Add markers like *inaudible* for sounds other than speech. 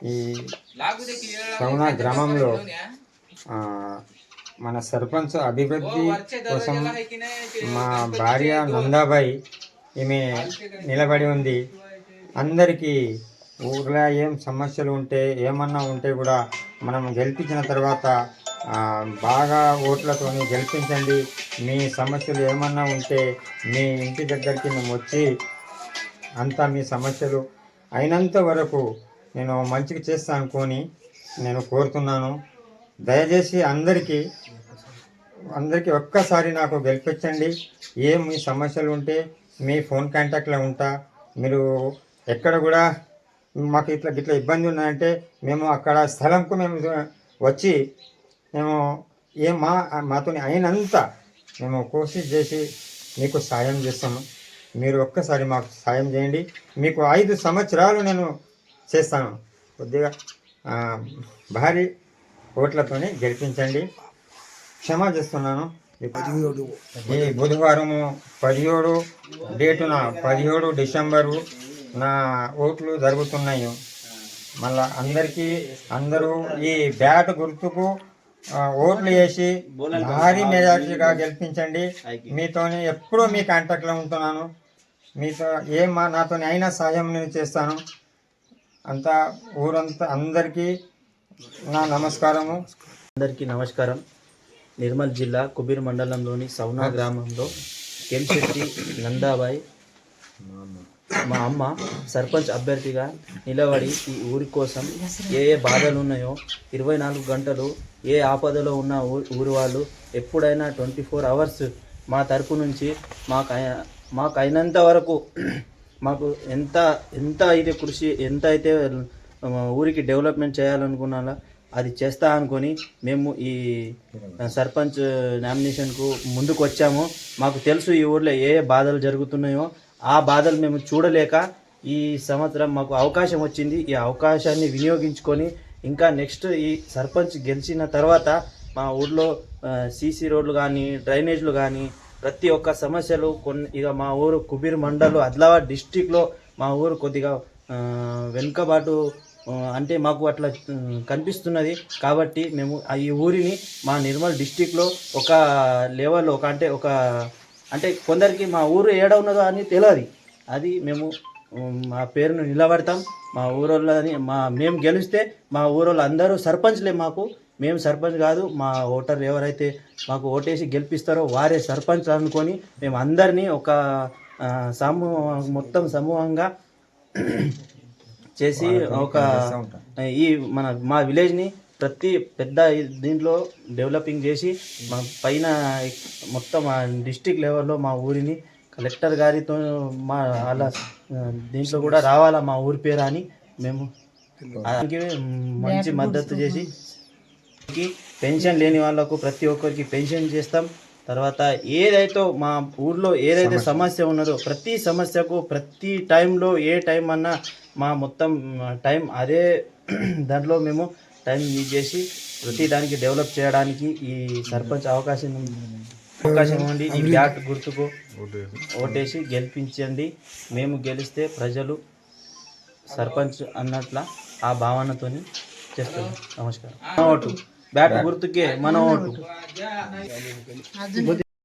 ఈ సౌనా గ్రామంలో మన సర్పంచ్ అభివృద్ధి కోసం మా భార్య నందాబాయి ఈమె నిలబడి ఉంది. అందరికీ ఊర్లో ఏం సమస్యలు ఉంటే ఏమన్నా ఉంటే కూడా మనం గెలిపించిన తర్వాత బాగా ఓట్లతోని గెలిపించండి. మీ సమస్యలు ఏమన్నా ఉంటే మీ ఇంటి దగ్గరికి మేము వచ్చి అంతా మీ సమస్యలు అయినంత వరకు నేను మంచిగా చేస్తా అనుకొని నేను కోరుతున్నాను. దయచేసి అందరికీ అందరికీ ఒక్కసారి నాకు గెలిపించండి ఏ మీ సమస్యలు ఉంటే మీ ఫోన్ కాంటాక్ట్లో ఉంటా. మీరు ఎక్కడ కూడా మాకు ఇట్లా ఇట్లా ఇబ్బంది ఉన్నాయంటే మేము అక్కడ స్థలంకు మేము వచ్చి మేము ఏ మా మాతో అయినంత మేము కోషిష్ చేసి మీకు సాయం చేస్తాము. మీరు ఒక్కసారి మాకు సాయం చేయండి. మీకు ఐదు సంవత్సరాలు నేను చేస్తాను. కొద్దిగా భారీ ఓట్లతోనే గెలిపించండి. క్షమా చేస్తున్నాను. ఈ బుధవారము పదిహేడు డేటున పదిహేడు డిసెంబరు నా ఓట్లు జరుగుతున్నాయి. మళ్ళా అందరికీ అందరూ ఈ బ్యాట్ గుర్తుకు ఓట్లు వేసి భారీ మెజార్టీగా గెలిపించండి. మీతోని ఎప్పుడూ మీ కాంటాక్ట్లో ఉంటున్నాను. మీతో ఏం మా నాతో అయినా సహాయం నేను చేస్తాను. అంతా ఊరంతా అందరికీ నా నమస్కారము. అందరికీ నమస్కారం. నిర్మల్ జిల్లా కుబీర్ మండలంలోని సౌనా గ్రామంలో కెంశెట్టి నందాబాయ్ మా అమ్మ సర్పంచ్ అభ్యర్థిగా నిలబడి ఈ ఊరి కోసం ఏ ఏ బాధలు ఉన్నాయో ఇరవై నాలుగు గంటలు ఏ ఆపదలో ఉన్న ఊ- ఊరి వాళ్ళు ఎప్పుడైనా ట్వంటీ ఫోర్ అవర్స్ మా తరపు నుంచి మాకు మాకు అయినంత వరకు మాకు ఎంత ఎంత అయితే కృషి ఎంత అయితే ఊరికి డెవలప్మెంట్ చేయాలనుకున్నాలో అది చేస్తా అనుకొని మేము ఈ సర్పంచ్ నామినేషన్కు ముందుకు వచ్చాము మాకు తెలుసు ఈ ఊర్లో ఏ ఏ బాధలు జరుగుతున్నాయో. ఆ బాధలు మేము చూడలేక ఈ సంవత్సరం మాకు అవకాశం వచ్చింది. ఈ అవకాశాన్ని వినియోగించుకొని ఇంకా నెక్స్ట్ ఈ సర్పంచ్ గెలిచిన తర్వాత మా ఊర్లో సీసీ రోడ్లు కానీ డ్రైనేజ్లు కానీ ప్రతి ఒక్క సమస్యలు కొన్ని ఇక మా ఊరు కుబీర్ మండలు ఆదిలాబాద్ డిస్టిక్లో మా ఊరు కొద్దిగా వెనుకబాటు అంటే మాకు అట్లా కనిపిస్తున్నది. కాబట్టి మేము ఆ ఈ ఊరిని మా నిర్మల్ డిస్టిక్లో ఒక లెవెల్ ఒక అంటే ఒక అంటే కొందరికి మా ఊరు ఏడ ఉన్నదో అని తెలియదు అది మేము మా పేరును నిలబడతాం. మా ఊరోళ్ళని మా మేము గెలిస్తే మా ఊరోళ్ళు అందరూ సర్పంచ్లే మాకు. మేము సర్పంచ్ కాదు మా ఓటర్ ఎవరైతే మాకు ఓటేసి గెలిపిస్తారో వారే సర్పంచ్ అనుకొని మేము అందరినీ ఒక సమూహం మొత్తం సమూహంగా చేసి ఒక ఈ మన మా విలేజ్ని ప్రతి పెద్ద దీంట్లో డెవలపింగ్ చేసి మా పైన మొత్తం డిస్టిక్ లెవెల్లో మా ఊరిని కలెక్టర్ గారితో మా అలా దీంట్లో కూడా రావాలా మా ఊరి పేరు అని మేము దానికి మంచి మద్దతు చేసి పెన్షన్ లేని వాళ్ళకు ప్రతి ఒక్కరికి పెన్షన్ చేస్తాం. తర్వాత ఏదైతే మా ఊర్లో ఏదైతే సమస్య. ఉన్నదో ప్రతి సమస్యకు ప్రతి టైంలో ఏ టైం అన్నా మా మొత్తం టైం అదే *clears throat* దాంట్లో మేము టైం యూజ్ చేసి ప్రతి దానికి డెవలప్ చేయడానికి ఈ సర్పంచ్ అవకాశం అవకాశం ఉండి ఈ బ్యాట్ గుర్తుకు ఓటేసి. గెలిపించండి. మేము గెలిస్తే ప్రజలు సర్పంచ్ అన్నట్ల ఆ భావనతోని చేస్తాం నమస్కారం. ఓటు. బ్యాట్ గుర్తుకే మన ఓటు